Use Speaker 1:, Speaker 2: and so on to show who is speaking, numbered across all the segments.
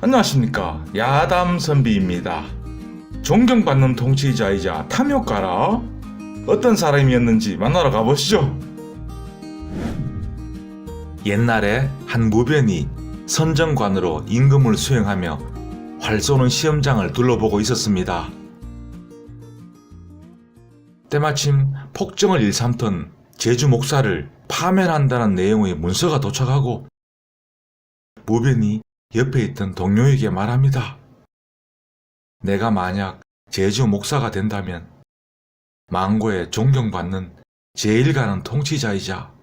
Speaker 1: 안녕하십니까 야담 선비입니다. 존경받는 통치자이자 탐욕가라 어떤 사람이었는지 만나러 가보시죠. 옛날에 한 무변이 선정관으로 임금을 수행하며 활 쏘는 시험장을 둘러보고 있었습니다. 때마침 폭정을 일삼던 제주 목사를 파면한다는 내용의 문서가 도착하고 무변이 옆에 있던 동료에게 말합니다. 내가 만약 제주 목사가 된다면 망고에 존경받는 제일 가는 통치자이자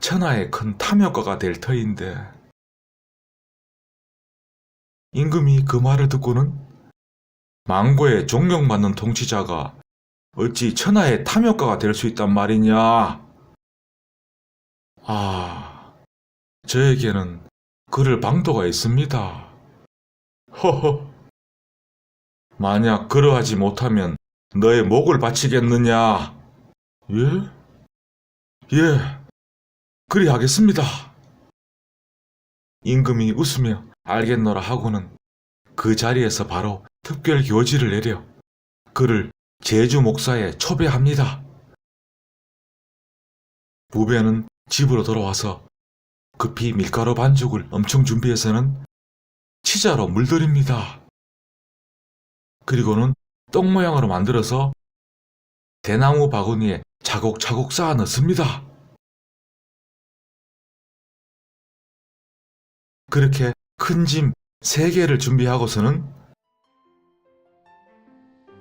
Speaker 1: 천하의 큰 탐욕가가 될 터인데 임금이 그 말을 듣고는 망고에 존경받는 통치자가 어찌 천하의 탐욕가가 될 수 있단 말이냐? 아, 저에게는 그럴 방도가 있습니다. 허허. 만약 그러하지 못하면 너의 목을 바치겠느냐? 예? 예, 그리 하겠습니다. 임금이 웃으며 알겠노라 하고는 그 자리에서 바로 특별 교지를 내려 그를 제주 목사에 초배합니다. 부배는 집으로 돌아와서 급히 밀가루 반죽을 엄청 준비해서는 치자로 물들입니다. 그리고는 똥 모양으로 만들어서 대나무 바구니에 차곡차곡 쌓아 넣습니다. 그렇게 큰짐세 개를 준비하고서는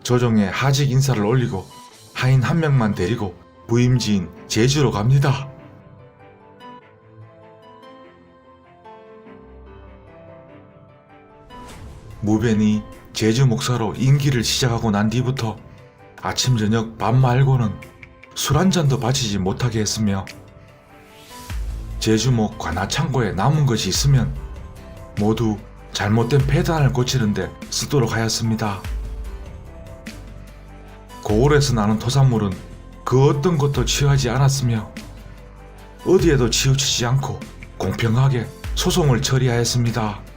Speaker 1: 조정에 하직 인사를 올리고 하인 한 명만 데리고 부임지인 제주로 갑니다. 무변이 제주 목사로 임기를 시작하고 난 뒤부터 아침 저녁 밥 말고는 술 한 잔도 바치지 못하게 했으며 제주목 관하창고에 남은 것이 있으면 모두 잘못된 폐단을 고치는데 쓰도록 하였습니다. 고을에서 나는 토산물은 그 어떤 것도 취하지 않았으며 어디에도 치우치지 않고 공평하게 소송을 처리하였습니다.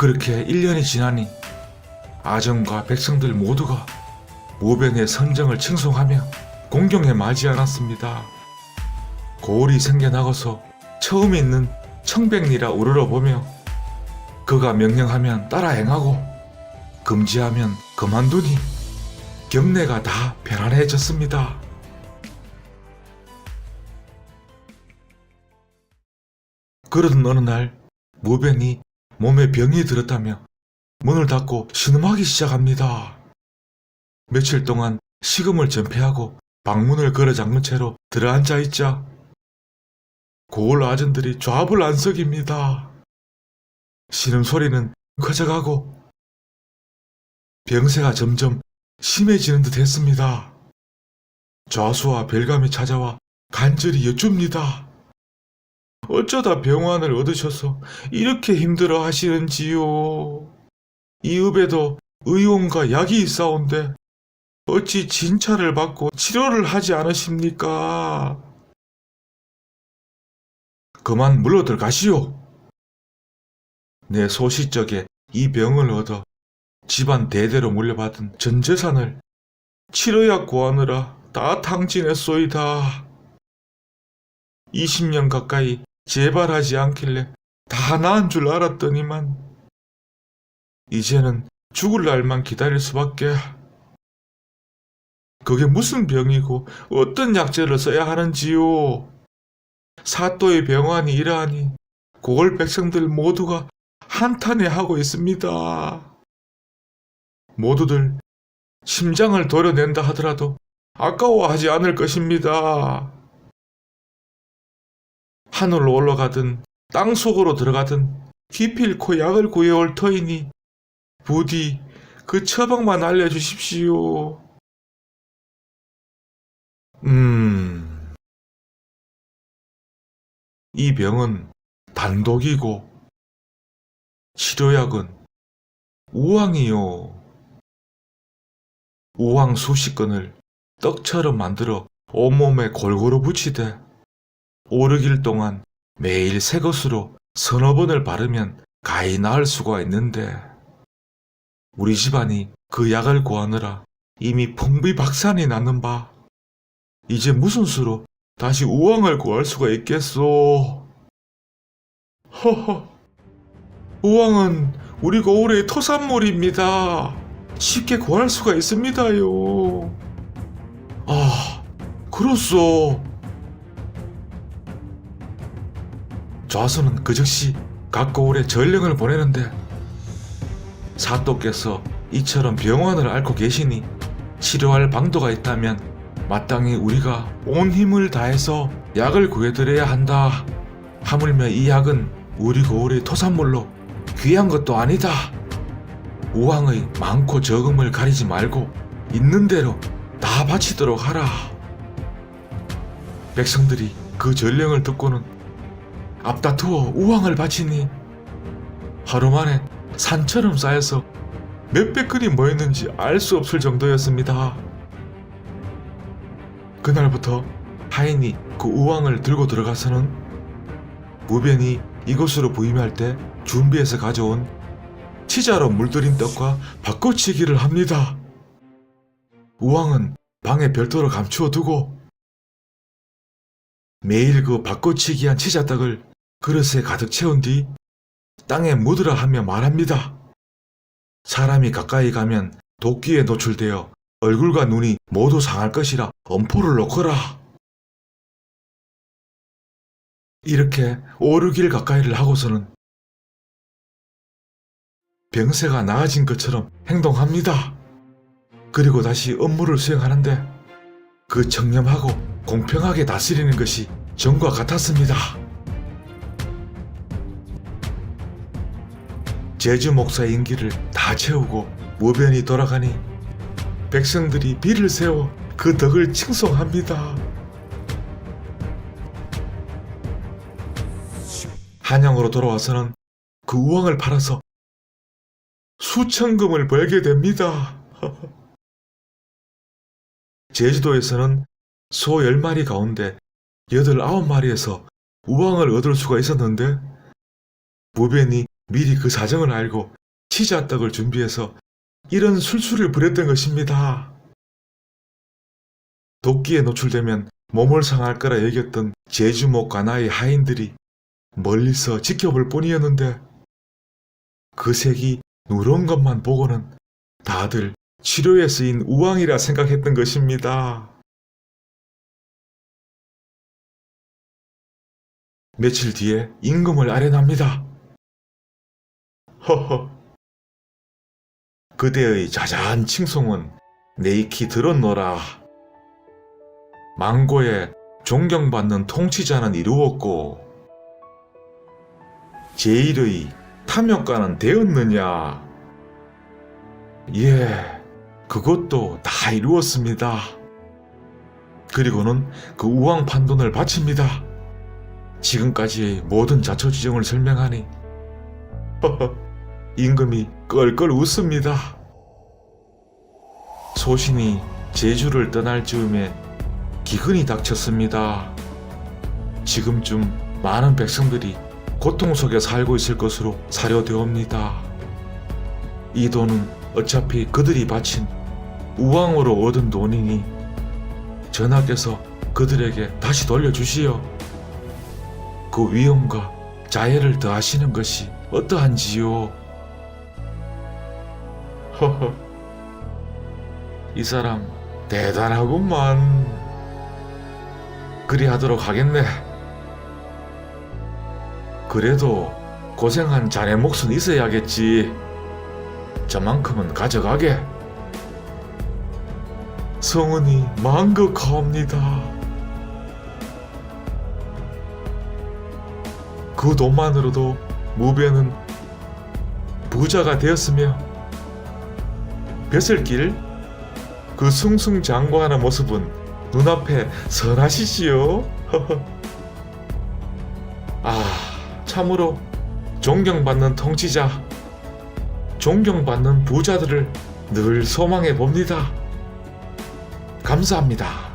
Speaker 1: 그렇게 1년이 지나니 아정과 백성들 모두가 모변의 선정을 칭송하며 공경에 맞이 않았습니다. 고을이 생겨나고서 처음 있는 청백리라 우러러보며 그가 명령하면 따라 행하고 금지하면 그만두니 경내가 다 편안해졌습니다. 그러던 어느 날 무변이 몸에 병이 들었다며 문을 닫고 신음하기 시작합니다. 며칠 동안 식음을 전폐하고 방문을 걸어 잠근 채로 들어앉아 있자 고을 아전들이 좌불 안석입니다. 신음 소리는 커져가고 병세가 점점 심해지는 듯 했습니다. 좌수와 별감이 찾아와 간절히 여쭙니다. 어쩌다 병환을 얻으셔서 이렇게 힘들어 하시는지요? 이읍에도 의원과 약이 있사온데 어찌 진찰을 받고 치료를 하지 않으십니까? 그만 물러들 가시오. 내 소시적에 이 병을 얻어 집안 대대로 물려받은 전 재산을 치료약 구하느라 다 탕진했소이다. 20년 가까이 재발하지 않길래 다 나은 줄 알았더니만 이제는 죽을 날만 기다릴 수밖에. 그게 무슨 병이고 어떤 약재를 써야 하는지요? 사또의 병환이 이러하니 고골 백성들 모두가 한탄해하고 있습니다. 모두들 심장을 도려낸다 하더라도 아까워하지 않을 것입니다. 하늘로 올라가든 땅 속으로 들어가든 기필코 약을 구해올 터이니 부디 그 처방만 알려주십시오. 음, 이 병은 단독이고 치료약은 우황이요. 우황 수십 건을 떡처럼 만들어 온몸에 골고루 붙이되 오르길 동안 매일 새 것으로 서너 번을 바르면 가히 나을 수가 있는데 우리 집안이 그 약을 구하느라 이미 풍비박산이 났는 바 이제 무슨 수로 다시 우왕을 구할 수가 있겠소? 허허, 우왕은 우리 고을의 토산물입니다. 쉽게 구할 수가 있습니다요. 아, 그렇소. 좌수는 그 즉시 각 고을에 전령을 보내는데 사또께서 이처럼 병원을 앓고 계시니 치료할 방도가 있다면 마땅히 우리가 온 힘을 다해서 약을 구해드려야 한다. 하물며 이 약은 우리 고을의 토산물로 귀한 것도 아니다. 우왕의 많고 적음을 가리지 말고 있는 대로 다 바치도록 하라. 백성들이 그 전령을 듣고는 앞다투어 우왕을 바치니 하루 만에 산처럼 쌓여서 몇백 근이 모였는지 알 수 없을 정도였습니다. 그날부터 하인이 그 우왕을 들고 들어가서는 무변이 이곳으로 부임할 때 준비해서 가져온 치자로 물들인 떡과 바꿔치기를 합니다. 우왕은 방에 별도로 감추어 두고 매일 그 바꿔치기한 치자떡을 그릇에 가득 채운 뒤 땅에 묻으라 하며 말합니다. 사람이 가까이 가면 도끼에 노출되어 얼굴과 눈이 모두 상할 것이라 엄포를 놓거라. 이렇게 오르길 가까이를 하고서는 병세가 나아진 것처럼 행동합니다. 그리고 다시 업무를 수행하는데 그 청렴하고 공평하게 다스리는 것이 전과 같았습니다. 제주 목사의 임기를 다 채우고 무변이 돌아가니 백성들이 비를 세워 그 덕을 칭송합니다. 한양으로 돌아와서는 그 우왕을 팔아서 수천금을 벌게 됩니다. 제주도에서는 소 10마리 가운데 8, 9마리에서 우왕을 얻을 수가 있었는데 무변이 미리 그 사정을 알고 치자떡을 준비해서 이런 술수를 부렸던 것입니다. 도끼에 노출되면 몸을 상할 거라 여겼던 제주목 관아의 하인들이 멀리서 지켜볼 뿐이었는데 그 색이 누런 것만 보고는 다들 치료에 쓰인 우왕이라 생각했던 것입니다. 며칠 뒤에 임금을 아련합니다. 허허. 그대의 자자한 칭송은 내 익히 들었노라. 망고에 존경받는 통치자는 이루었고, 제1의 탐욕가는 되었느냐? 예, 그것도 다 이루었습니다. 그리고는 그 우왕 판돈을 바칩니다. 지금까지의 모든 자초지정을 설명하니, 임금이 껄껄 웃습니다. 소신이 제주를 떠날 즈음에 기근이 닥쳤습니다. 지금쯤 많은 백성들이 고통 속에 살고 있을 것으로 사료되옵니다. 이 돈은 어차피 그들이 바친 우왕으로 얻은 돈이니 전하께서 그들에게 다시 돌려주시어 그 위엄과 자애를 더하시는 것이 어떠한지요? 이 사람 대단하구만. 그리하도록 하겠네. 그래도 고생한 자네 몫은 있어야겠지. 저만큼은 가져가게. 성은이 만극하옵니다. 그 돈만으로도 무배는 부자가 되었으며 벼슬길 그 숭숭장구하는 모습은 눈앞에 선하시지요. 아, 참으로 존경받는 통치자, 존경받는 부자들을 늘 소망해 봅니다. 감사합니다.